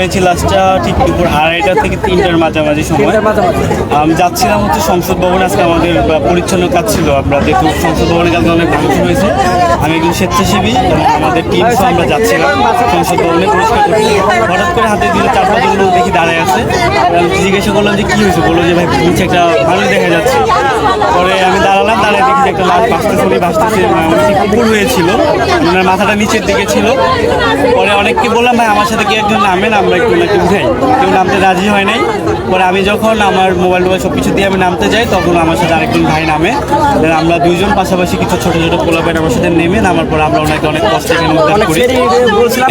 হয়েছে লাস্টটা ঠিক দুপুর আড়াইটা থেকে তিনটার মাঝামাঝি সময়। আমি যাচ্ছিলাম হচ্ছে সংসদ ভবনে আজকে আমাদের পরিচ্ছন্ন কাজ ছিল। আমরা যেহেতু সংসদ ভবনে কালকে অনেক ভাঙচুর হয়েছে। আমি একজন স্বেচ্ছাসেবী এবং আমাদের টিম আমরা যাচ্ছিলাম সংসদ ভবনে পরিষ্কার করতে। হঠাৎ করে হাতে দিলে চার পাঁচজন লোক দেখি দাঁড়ায় আছে। জিজ্ঞাসা করলাম যে কি হয়েছে? বলল যে ভাই নিচে একটা মানুষ দেখা যাচ্ছে। পরে আমি দাঁড়ালাম দাঁড়ায় দেখি যে একটা লাশ ভাসতেছে উনি ভাসতেছে মানে উনি কুকুর হয়েছিল। ওনার মাথাটা নিচের দিকে ছিল। পরে অনেককে বললাম ভাই আমার সাথে কি একজন নামেন আমরা একটু নাকি উঠাই কেউ নামতে রাজি হয় নাই। পরে আমি যখন আমার মোবাইল টোবাইল সব কিছু দিয়ে আমি নামতে যাই তখন আমার সাথে আরেকজন ভাই নামে। আমরা দুইজন পাশাপাশি কিছু ছোট ছোট পোলাপেন আমার সাথে নেমে নামার পর আমরা ওনাকে অনেক কষ্ট উদ্ধার করি।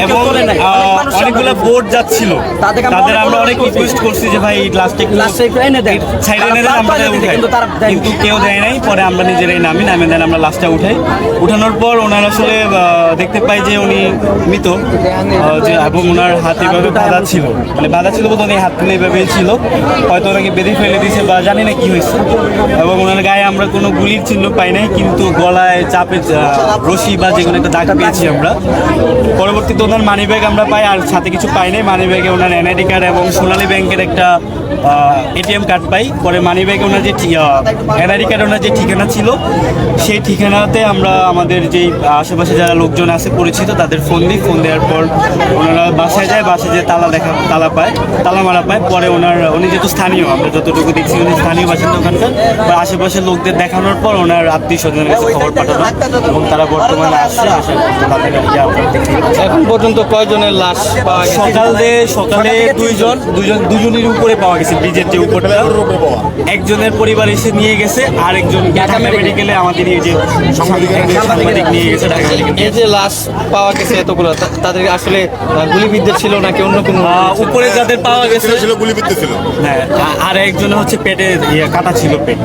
এবং অনেকগুলো বোট যাচ্ছিল। তাদের আমরা অনেক। রিকোয়েস্ট করছি যে ভাই লাস্টে। সাইডে দেন আমরা উঠাই। কিন্তু কেউ দেয় নাই, পরে আমরা নিজেরাই নামি নামে দেন, আমরা লাস্টটা উঠাই। উঠানোর পর ওনার আসলে দেখতে পাই যে উনি মৃত যে এবং ওনার হাত এভাবে বাঁধা ছিল। মানে বাঁধা ছিল বলতে উনি হাত তুলে এভাবে ছিল। হয়তো ওনাকে বেঁধে ফেলে দিয়েছে বা জানি না কি হয়েছে। এবং ওনার গায়ে আমরা কোনো গুলির চিহ্ন পাই নাই, কিন্তু গলায় চাপে রশি বা যে কোনো একটা দাগ পেয়েছি আমরা। পরবর্তীতে ওনার মানি ব্যাগ আমরা পাই, আর সাথে কিছু পাই নাই। মানি ব্যাগে ওনার এনআইডি কার্ড এবং সোনালী ব্যাংকের একটা এটিএম কার্ড পাই। পরে মানি ব্যাগে ওনার যে এনআইডি ওনার যে ঠিকানা ছিল, সেই ঠিকানাতে আমরা আমাদের যেই আশেপাশে যারা লোকজন আছে, পরিচিত, তাদের ফোন দিই। ফোন দেওয়ার পর ওনারা বাসায় যায়, বাসায় যে তালা দেখা, তালা পায়, তালা মারা পায়। পরে ওনার, উনি যেহেতু স্থানীয়, আমরা যতটুকু দেখছি, উনি স্থানীয় বাসিন্দা ওখানকার। বা আশেপাশের লোকদের দেখানোর পর ওনার আত্মীয় স্বজনের কাছে খবর পাঠানো এবং তারা বর্তমানে আসছে আসার পর তাদের এখন পর্যন্ত কয়জনের লাশ পাওয়া গেছে? সকালে সকালে দুইজন দুজন দুজনের উপরে পাওয়া গেছে ব্রিজের যে উপরটা। একজনের পরিবার এসে নিয়ে গেছে আর একজন ঢাকা মেডিকেলে আমাদের এই যে সাংবাদিক নিয়ে গেছে ঢাকা মেডিকেলে এই যে লাশ পাওয়া গেছে এতগুলো তাদের আসলে গুলিবিদ্ধ ছিল নাকি অন্য কোনো উপরে যাদের পাওয়া গেছে ছিল গুলিবিদ্ধ ছিল। হ্যাঁ আর একজন হচ্ছে পেটে ইয়ে কাটা ছিল পেট।